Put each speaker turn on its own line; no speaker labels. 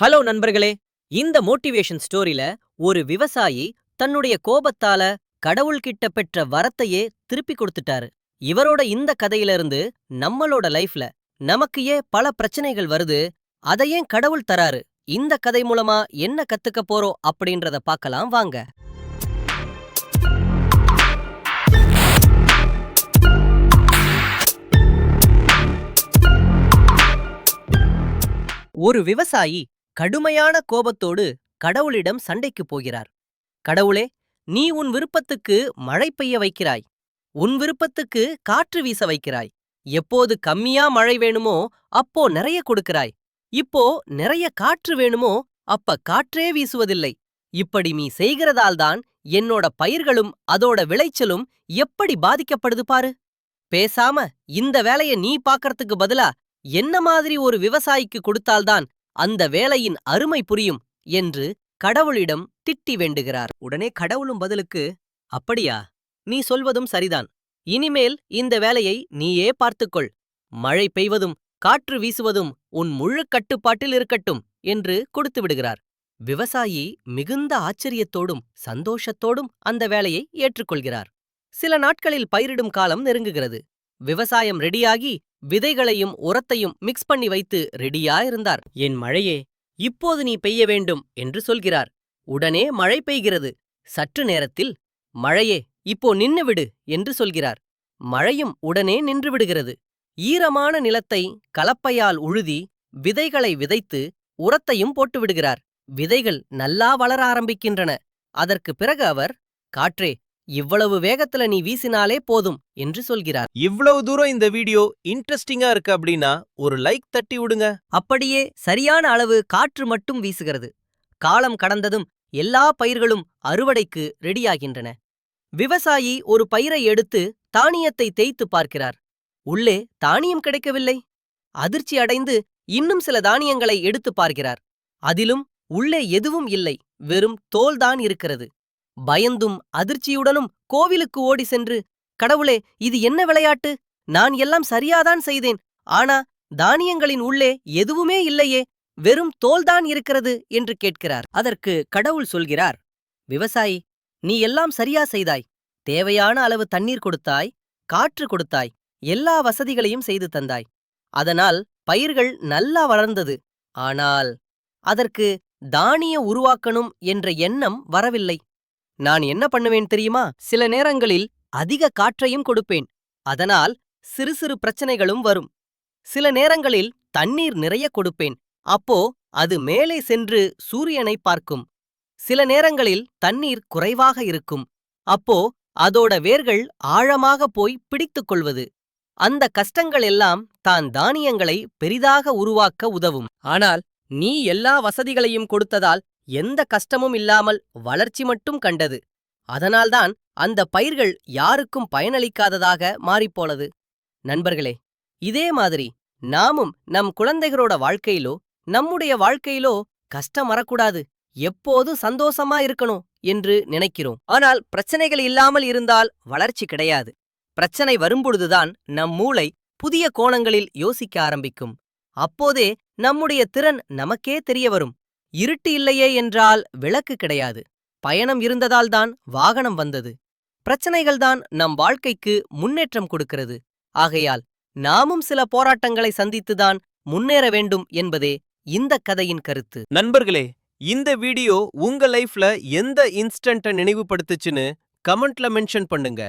Hello நண்பர்களே இந்த motivation ஸ்டோரியில ஒரு விவசாயி தன்னுடைய கோபத்தால கடவுள்கிட்ட பெற்ற வரத்தையே திருப்பி கொடுத்துட்டாரு. இவரோட இந்த கதையில இருந்து நம்மளோட லைஃப்ல நமக்கு ஏன் பல பிரச்சனைகள் வருது அதை ஏன் கடவுள் தராரு இந்த கதை மூலமா என்ன கத்துக்க போறோம் அப்படின்றத பார்க்கலாம் வாங்க. ஒரு விவசாயி கடுமையான கோபத்தோடு கடவுளிடம் சண்டைக்குப் போகிறார். கடவுளே நீ உன் விருப்பத்துக்கு மழை பெய்ய வைக்கிறாய். உன் விருப்பத்துக்கு காற்று வீச வைக்கிறாய். எப்போது கம்மியா மழை வேணுமோ அப்போ நிறைய கொடுக்கிறாய். இப்போ நிறைய காற்று வேணுமோ அப்ப காற்றே வீசுவதில்லை. இப்படி நீ செய்கிறதால்தான் என்னோட பயிர்களும் அதோட விளைச்சலும் எப்படி பாதிக்கப்படுது பாரு. பேசாம இந்த வேலைய நீ பாக்கறதுக்கு பதிலா என்ன மாதிரி ஒரு விவசாயிக்கு கொடுத்தால்தான் அந்த வேலையின் அருமை புரியும் என்று கடவுளிடம் திட்டி வேண்டுகிறார். உடனே கடவுளும் பதிலுக்கு அப்படியா? நீ சொல்வதும் சரிதான். இனிமேல் இந்த வேலையை நீயே பார்த்துக்கொள். மழை பெய்வதும் காற்று வீசுவதும் உன் முழு கட்டுப்பாட்டில் இருக்கட்டும் என்று கொடுத்து விடுகிறார். விவசாயி மிகுந்த ஆச்சரியத்தோடும் சந்தோஷத்தோடும் அந்த வேலையை ஏற்றுக்கொள்கிறார். சில நாட்களில் பயிரிடும் காலம் நெருங்குகிறது. விவசாயம் ரெடியாகி விதைகளையும் உரத்தையும் மிக்ஸ் பண்ணி வைத்து ரெடியா இருந்தார். என் மழையே இப்போது நீ பெய்ய வேண்டும் என்று சொல்கிறார். உடனே மழை பெய்கிறது. சற்று நேரத்தில் மழையே இப்போ நின்னுவிடு என்று சொல்கிறார். மழையும் உடனே நின்றுவிடுகிறது ஈரமான நிலத்தை கலப்பையால் உழுதி விதைகளை விதைத்து உரத்தையும் போட்டுவிடுகிறார் விதைகள் நல்லா வளர ஆரம்பிக்கின்றன. அதற்கு பிறகு அவர் காற்றே இவ்வளவு வேகத்துல நீ வீசினாலே போதும் என்று சொல்கிறார்.
இவ்வளவு தூரம் இந்த வீடியோ இன்ட்ரெஸ்டிங்கா இருக்கு அப்படின்னா ஒரு லைக் தட்டி விடுங்க.
அப்படியே சரியான அளவு காற்று மட்டும் வீசுகிறது. காலம் கடந்ததும் எல்லா பயிர்களும் அறுவடைக்கு ரெடியாகின்றன. விவசாயி ஒரு பயிரை எடுத்து தானியத்தை தேய்த்து பார்க்கிறார். உள்ளே தானியம் கிடைக்கவில்லை. அதிர்ச்சி அடைந்து இன்னும் சில தானியங்களை எடுத்து பார்க்கிறார். அதிலும் உள்ளே எதுவும் இல்லை. வெறும் தோல்தான் இருக்கிறது. பயந்தும் அதிர்ச்சியுடனும் கோவிலுக்கு ஓடி சென்று கடவுளே இது என்ன விளையாட்டு? நான் எல்லாம் சரியாதான் செய்தேன். ஆனா தானியங்களின் உள்ளே எதுவுமே இல்லையே. வெறும் தோல்தான் இருக்கிறது என்று கேட்கிறார். அதற்கு கடவுள் சொல்கிறார் விவசாயி நீ எல்லாம் சரியா செய்தாய். தேவையான அளவு தண்ணீர் கொடுத்தாய் காற்று கொடுத்தாய் எல்லா வசதிகளையும் செய்து தந்தாய். அதனால் பயிர்கள் நல்லா வளர்ந்தது. ஆனால் அதற்கு தானிய உருவாக்கணும் என்ற எண்ணம் வரவில்லை. நான் என்ன பண்ணுவேன் தெரியுமா? சில நேரங்களில் அதிக காற்றையும் கொடுப்பேன். அதனால் சிறு சிறு பிரச்சனைகளும் வரும். சில நேரங்களில் தண்ணீர் நிறைய கொடுப்பேன். அப்போ அது மேலே சென்று சூரியனை பார்க்கும். சில நேரங்களில் தண்ணீர் குறைவாக இருக்கும். அப்போ அதோட வேர்கள் ஆழமாக போய் பிடித்துக் கொள்வது. அந்த கஷ்டங்கள் எல்லாம் தான் தானியங்களை பெரிதாக உருவாக்க உதவும். ஆனால் நீ எல்லா வசதிகளையும் கொடுத்ததால் எந்த கஷ்டமும் இல்லாமல் வளர்ச்சி மட்டும் கண்டது. அதனால்தான் அந்த பயிர்கள் யாருக்கும் பயனளிக்காததாக மாறிப்போனது. நண்பர்களே இதே மாதிரி நாமும் நம் குழந்தைகளோட வாழ்க்கையிலோ நம்முடைய வாழ்க்கையிலோ கஷ்டம் வரக்கூடாது. எப்போதும் சந்தோஷமா இருக்கணும் என்று நினைக்கிறோம். ஆனால் பிரச்சனைகள் இல்லாமல் இருந்தால் வளர்ச்சி கிடையாது. பிரச்சனை வரும்பொழுதுதான் நம் மூளை புதிய கோணங்களில் யோசிக்க ஆரம்பிக்கும். அப்போதே நம்முடைய திறன் நமக்கே தெரிய வரும். இருட்டு இல்லையே என்றால் விளக்கு கிடையாது. பயணம் இருந்ததால்தான் வாகனம் வந்தது. பிரச்சனைகள்தான் நம் வாழ்க்கைக்கு முன்னேற்றம் கொடுக்கிறது. ஆகையால் நாமும் சில போராட்டங்களை சந்தித்துதான் முன்னேற வேண்டும் என்பதே இந்த கதையின் கருத்து.
நண்பர்களே இந்த வீடியோ உங்க லைஃப்ல எந்த இன்ஸ்டன்ட்ட நினைவுபடுத்துச்சுன்னு கமெண்ட்ல மென்ஷன் பண்ணுங்க.